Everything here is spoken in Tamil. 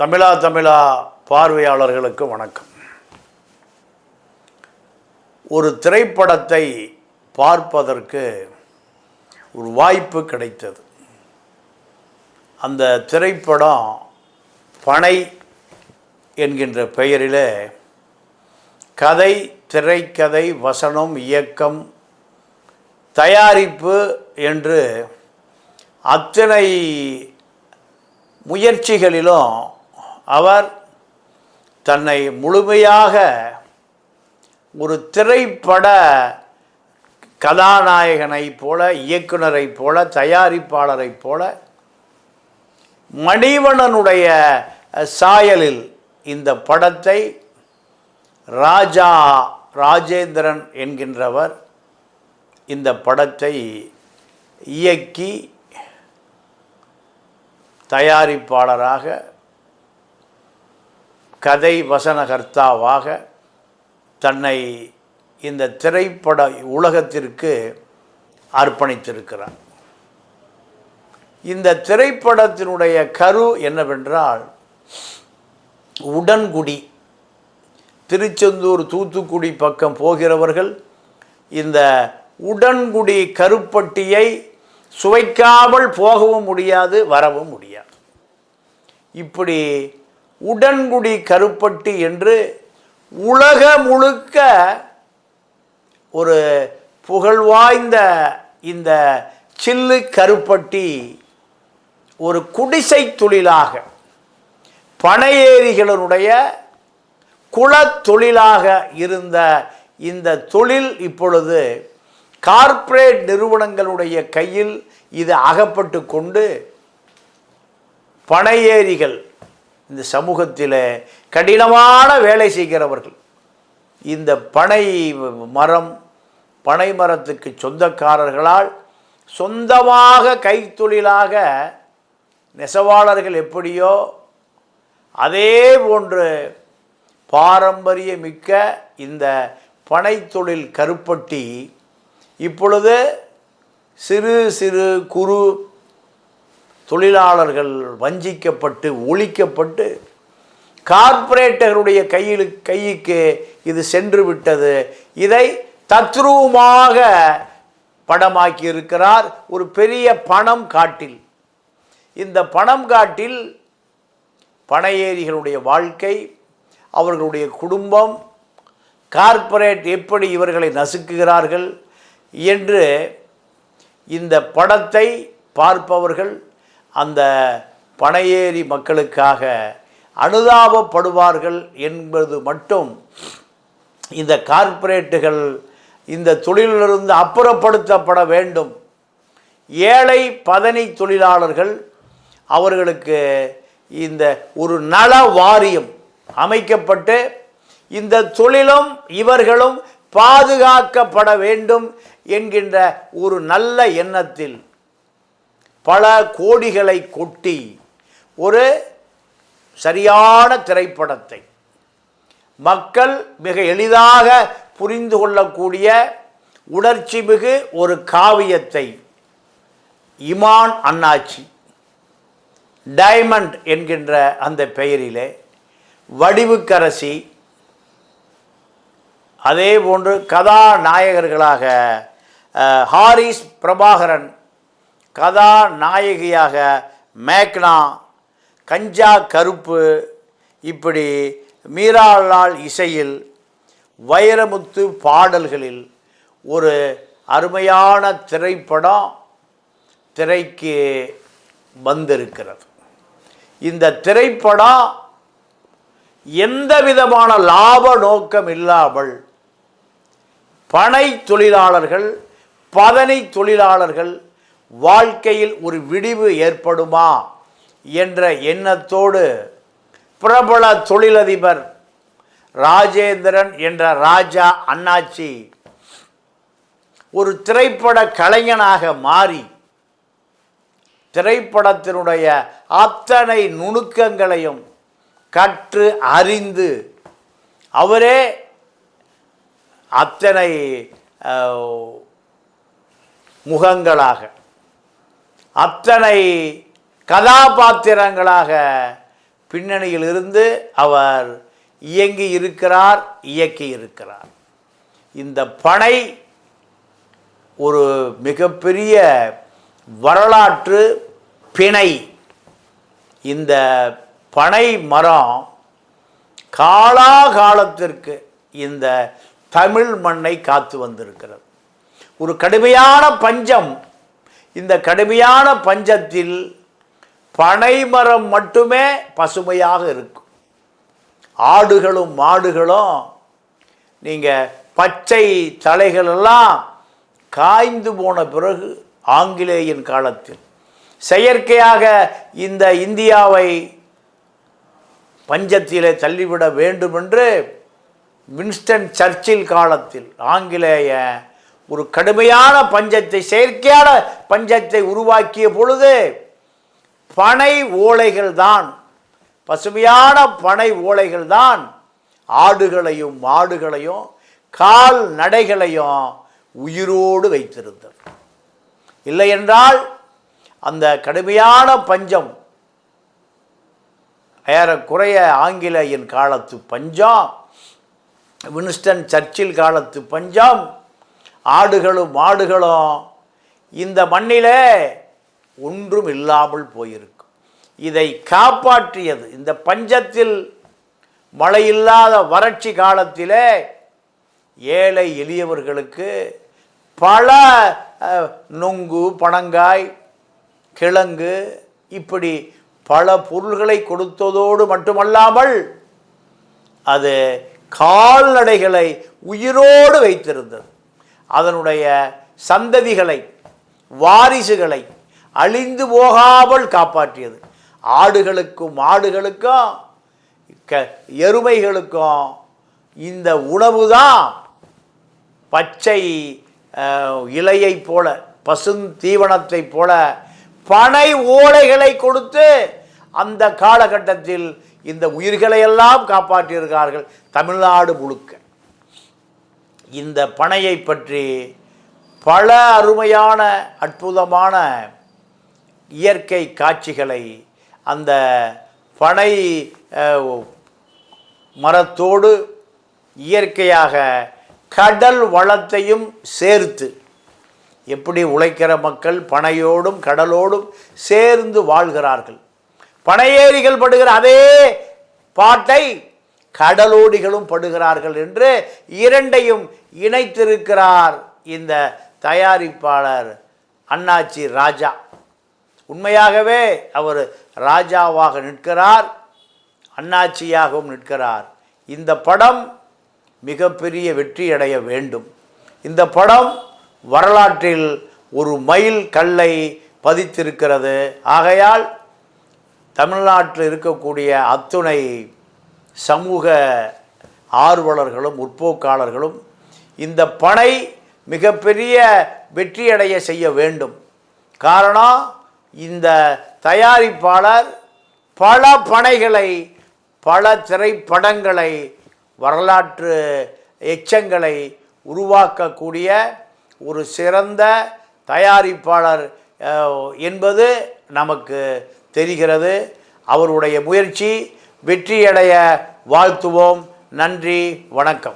தமிழா தமிழா பார்வையாளர்களுக்கு வணக்கம். ஒரு திரைப்படத்தை பார்ப்பதற்கு ஒரு வாய்ப்பு கிடைத்தது. அந்த திரைப்படம் பனை என்கின்ற பெயரில் கதை திரைக்கதை வசனம் இயக்கம் தயாரிப்பு என்று அத்தனை முயற்சிகளிலும் அவர் தன்னை முழுமையாக ஒரு திரைப்பட கதாநாயகனைப் போல இயக்குனரைப் போல தயாரிப்பாளரைப் போல மணிவணனுடைய சாயலில் இந்த படத்தை ராஜா ராஜேந்திரன் என்கின்றவர் இந்த படத்தை இயக்கி தயாரிப்பாளராக கதை வசனகர்த்தாவாக தன்னை இந்த திரைப்பட உலகத்திற்கு அர்ப்பணித்திருக்கிறார் இந்த திரைப்படத்தினுடைய கரு என்னவென்றால் உடன்குடி. திருச்செந்தூர் தூத்துக்குடி பக்கம் போகிறவர்கள் இந்த உடன்குடி கருப்பட்டியை சுவைக்காமல் போகவும் முடியாது வரவும் முடியாது. இப்படி உடன்குடி கருப்பட்டி என்று உலக முழுக்க ஒரு புகழ்வாய்ந்த இந்த சில்லு கருப்பட்டி ஒரு குடிசை தொழிலாக பனையேரிகளினுடைய குலத்தொழிலாக இருந்த இந்த தொழில் இப்பொழுது கார்ப்பரேட் நிறுவனங்களுடைய கையில் இது அகப்பட்டு கொண்டு பனையேரிகள் இந்த சமூகத்தில் கடினமான வேலை செய்கிறவர்கள். இந்த பனை மரம் பனை மரத்துக்கு சொந்தக்காரர்களால் சொந்தமாக கைத்தொழிலாக நெசவாளர்கள் எப்படியோ அதே போன்று பாரம்பரியமிக்க இந்த பனைத்தொழில் கருப்பட்டி இப்பொழுது சிறு சிறு குறு தொழிலாளர்கள் வஞ்சிக்கப்பட்டு ஒழிக்கப்பட்டு கார்ப்பரேட்டர்களுடைய கையில் கைக்கு இது சென்று விட்டது. இதை தத்ரூபமாக படமாக்கி இருக்கிறார் ஒரு பெரிய பணம் காட்டில். இந்த பணம் காட்டில் பணையேரிகளுடைய வாழ்க்கை அவர்களுடைய குடும்பம் கார்ப்பரேட் எப்படி இவர்களை நசுக்குகிறார்கள் என்று இந்த படத்தை பார்ப்பவர்கள் அந்த பனையேறி மக்களுக்காக அனுதாபப்படுவார்கள் என்பது மட்டும் இந்த கார்ப்பரேட்டுகள் இந்த தொழிலிலிருந்து அப்புறப்படுத்தப்பட வேண்டும். ஏழை பதனி தொழிலாளர்கள் அவர்களுக்கு இந்த ஒரு நல வாரியம் அமைக்கப்பட்டு இந்த தொழிலும் இவர்களும் பாதுகாக்கப்பட வேண்டும் என்கின்ற ஒரு நல்ல எண்ணத்தில் பல கோடிகளை கொட்டி ஒரு சரியான திரைப்படத்தை மக்கள் மிக எளிதாக புரிந்து கொள்ளக்கூடிய உணர்ச்சி மிகு ஒரு காவியத்தை இமான் அண்ணாச்சி டைமண்ட் என்கின்ற அந்த பெயரிலே வடிவுக்கரசி அதே போன்று கதாநாயகர்களாக ஹாரிஸ் பிரபாகரன் கதாநாயகியாக மேக்னா கஞ்சா கருப்பு இப்படி மீராளால் இசையில் வைரமுத்து பாடல்களில் ஒரு அருமையான திரைப்படம் திரைக்கு வந்திருக்கிறது. இந்த திரைப்படம் எந்த விதமான லாப நோக்கம் இல்லாமல் பனை தொழிலாளர்கள் பதனை தொழிலாளர்கள் வாழ்க்கையில் ஒரு விடிவு ஏற்படுமா என்ற எண்ணத்தோடு பிரபல தொழிலதிபர் ராஜேந்திரன் என்ற ராஜா அண்ணாச்சி ஒரு திரைப்பட கலைஞனாக மாறி திரைப்படத்தினுடைய அத்தனை நுணுக்கங்களையும் கற்று அறிந்து அவரே அத்தனை முகங்களாக அத்தனை கதாபாத்திரங்களாக பின்னணியில் இருந்து அவர் இயங்கி இருக்கிறார் இயக்கி இருக்கிறார். இந்த பனை ஒரு மிகப்பெரிய வரலாற்று பிணை. இந்த பனை மரம் காலாகாலத்திற்கு இந்த தமிழ் மண்ணை காத்து வந்திருக்கிறது. ஒரு கடுமையான பஞ்சம் இந்த கடுமையான பஞ்சத்தில் பனைமரம் மட்டுமே பசுமையாக இருக்கும். ஆடுகளும் மாடுகளும் நீங்கள் பச்சை தலைகளெல்லாம் காய்ந்து போன பிறகு ஆங்கிலேயின் காலத்தில் செயற்கையாக இந்த இந்தியாவை பஞ்சத்திலே தள்ளிவிட வேண்டும் என்று வின்ஸ்டன் சர்ச்சில் காலத்தில் ஆங்கிலேய ஒரு கடுமையான பஞ்சத்தை செயற்கையான பஞ்சத்தை உருவாக்கிய பொழுது பனை ஓலைகள் தான் பசுமையான பனை ஓலைகள் தான் ஆடுகளையும் மாடுகளையும் கால் நடைகளையும் உயிரோடு வைத்திருந்தது. இல்லை என்றால் அந்த கடுமையான பஞ்சம் ஏறக்குறைய ஆங்கிலேயன் காலத்து பஞ்சம் வின்ஸ்டன் சர்ச்சில் காலத்து பஞ்சம் ஆடுகளும் மாடுகளும் இந்த மண்ணிலே ஒன்றும் இல்லாமல் போயிருக்கும் இதை காப்பாற்றியது. இந்த பஞ்சத்தில் மழை இல்லாத வறட்சி காலத்திலே ஏழை எளியவர்களுக்கு பல நொங்கு பனங்காய் கிழங்கு இப்படி பல பொருள்களை கொடுத்ததோடு மட்டுமல்லாமல் அது கால்நடைகளை உயிரோடு வைத்திருந்தது. அதனுடைய சந்ததிகளை வாரிசுகளை அழிந்து போகாமல் காப்பாற்றியது. ஆடுகளுக்கும் மாடுகளுக்கும் க எருமைகளுக்கும் இந்த உணவு தான் பச்சை இலையை இலையைப் போல பசுந்தீவனத்தைப் போல பனை ஓலைகளை கொடுத்து அந்த காலகட்டத்தில் இந்த உயிர்களை எல்லாம் காப்பாற்றியிருக்கிறார்கள் தமிழ்நாடு முழுக்க. இந்த பனையை பற்றி பல அருமையான அற்புதமான இயற்கை காட்சிகளை அந்த பனை மரத்தோடு இயற்கையாக கடல் வளத்தையும் சேர்த்து எப்படி உழைக்கிற மக்கள் பனையோடும் கடலோடும் சேர்ந்து வாழ்கிறார்கள். பனையேரிகள் படுகிற அதே பாட்டை கடலோடிகளும் படுகிறார்கள் என்று இரண்டையும் இணைத்திருக்கிறார் இந்த தயாரிப்பாளர் அண்ணாச்சி ராஜா. உண்மையாகவே அவர் ராஜாவாக நிற்கிறார் அண்ணாச்சியாகவும் நிற்கிறார். இந்த படம் மிகப்பெரிய வெற்றியடைய வேண்டும். இந்த படம் வரலாற்றில் ஒரு மைல் கல்லை பதித்திருக்கிறது. ஆகையால் தமிழ்நாட்டில் இருக்கக்கூடிய அத்துணை சமூக ஆர்வலர்களும் முற்போக்காளர்களும் இந்த பனை மிகப்பெரிய வெற்றியடைய செய்ய வேண்டும். காரணம் இந்த தயாரிப்பாளர் பல பனைகளை பல திரைப்படங்களை வரலாற்று எச்சங்களை உருவாக்கக்கூடிய ஒரு சிறந்த தயாரிப்பாளர் என்பது நமக்கு தெரிகிறது. அவருடைய முயற்சி வெற்றியடைய வாழ்த்துவோம். நன்றி வணக்கம்.